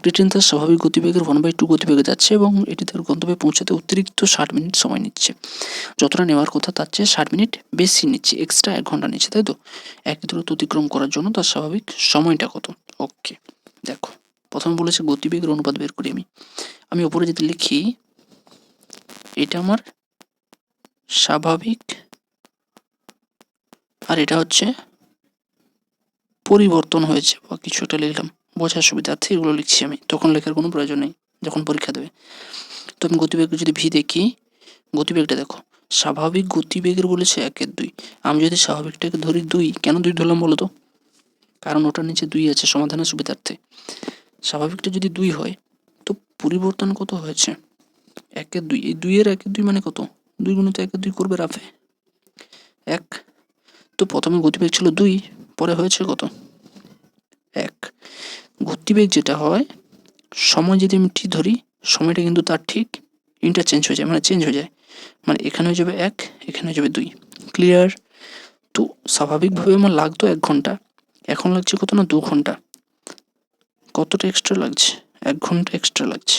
একটি ট্রেন তার স্বাভাবিক গতিবেগের ওয়ান বাই টু গতিবেগে যাচ্ছে এবং এটি তার গন্তব্যে পৌঁছাতে অতিরিক্ত ষাট মিনিট সময় নিচ্ছে। যতটা নেওয়ার কথা তার চেয়ে ষাট মিনিট বেশি নিচ্ছে এক্সট্রা এক ঘণ্টা নিচ্ছে, তাই তো? একই দূরত্ব অতিক্রম করার জন্য তার স্বাভাবিক সময়টা কত? ওকে দেখো, প্রথমে বলেছে গতিবেগের অনুপাত বের করি আমি। আমি ওপরে যদি লিখি, এটা আমার স্বাভাবিক আর এটা হচ্ছে পরিবর্তন হয়েছে, বা কিছু একটা লিখলাম। বোঝার সুবিধার্থে এগুলো লিখছি আমি। তখন লেখার কোনো প্রয়োজন নেই, যখন পরীক্ষা দেবে। তো আমি গতিবেগ যদি ভি দেখি, গতিবেগটা দেখো। স্বাভাবিক গতিবেগের বলেছে একের দুই। আমি যদি স্বাভাবিকটাকে ধরি দুই, কেন দুই ধরলাম বলো তো? কারণ ওটার নিচে দুই আছে, সমাধানের সুবিধার্থে। স্বাভাবিকটা যদি দুই হয়, তো পরিবর্তন কত হয়েছে? একের দুই। এই দুইয়ের একের দুই মানে কত? দুই গুণিত একের দুই করবে রাফে। এক। তো প্রথমে গতিবেগ ছিল দুই, পরে হয়েছে কত? গতিবেগ যেটা হয়, সময় যদি আমি টি ধরি, সময়টা কিন্তু তার ঠিক ইন্টারচেঞ্জ হয়ে যায় মানে চেঞ্জ হয়ে যায়। মানে এখানে হয়ে যাবে এক, এখানে হয়ে যাবে দুই। ক্লিয়ার তো স্বাভাবিকভাবে আমার লাগতো এক ঘণ্টা, এখন লাগছে কত না দু ঘণ্টা। কতটা এক্সট্রা লাগছে? এক ঘণ্টা এক্সট্রা লাগছে।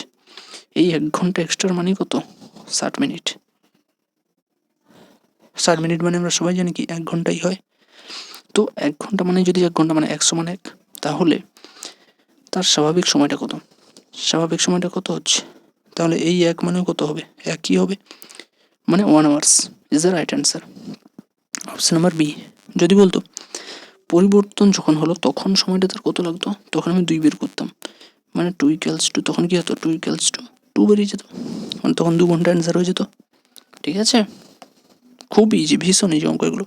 এই এক ঘণ্টা এক্সট্রার মানে কত? ষাট মিনিট। ষাট মিনিট মানে আমরা সবাই জানি কি এক ঘন্টাই হয়। তো এক ঘণ্টা মানে যদি এক ঘণ্টা মানে একশো মানে এক, তাহলে তার স্বাভাবিক সময়টা কত? স্বাভাবিক সময়টা কত হচ্ছে? তাহলে এই এক মানে কত হবে? একই হবে? মানে one hours is the right answer option number B যদি বলতো, পরিবর্তন যখন হলো, তখন সময়টা তার কত লাগতো? তখন আমি দুই বের করতাম। মানে টু ইকুয়ালস টু তখন কী হতো? টু ইকুয়ালস টু টু বেরিয়ে যেত। মানে তখন দু ঘণ্টা অ্যান্সার হয়ে যেত। ঠিক আছে? খুব ইজি ভীষণ ইজি অঙ্ক এগুলো।